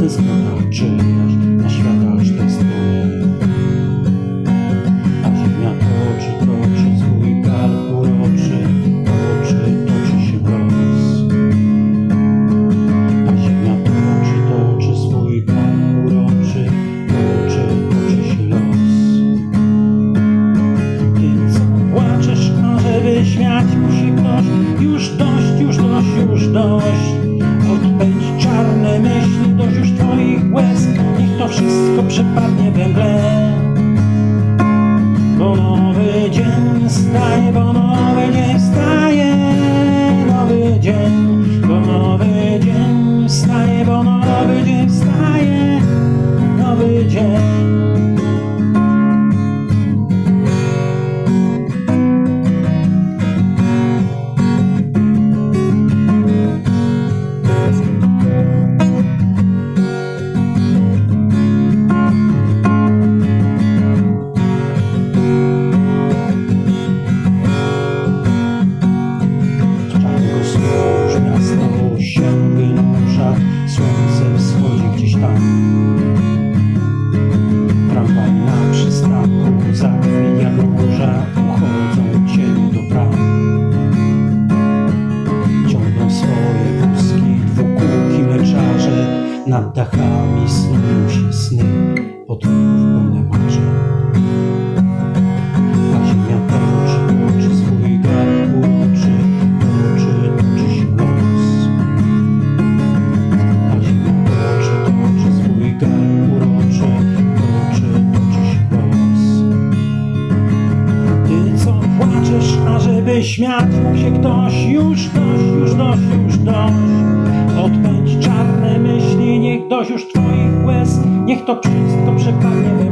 tęsknota czyjaś na świata aż tej stronie. A ziemia toczy, toczy swój kark uroczy, toczy, toczy się los. A ziemia toczy, toczy swój kark uroczy, toczy, toczy się los. Ty co płaczesz, a żeby śmiać musi ktoś Już dość, już dość, już dość Odpędź czarne wszystko przepadnie we mgle. Bo nowy dzień wstaje, bo nowy dzień wstaje. Nowy dzień, bo nowy dzień wstaje, bo nowy dzień wstaje. Nowy dzień dachami snują się sny, podwórków pełne marzeń. A ziemia toczy, toczy swój garb uroczy, toczy, toczy się los. A ziemia toczy, toczy swój garb uroczy, toczy, toczy się los. Ty co płaczesz, ażeby śmiać się ktoś, już dość, już dość, już dość. Dość już twoich łez, niech to wszystko przepadnie.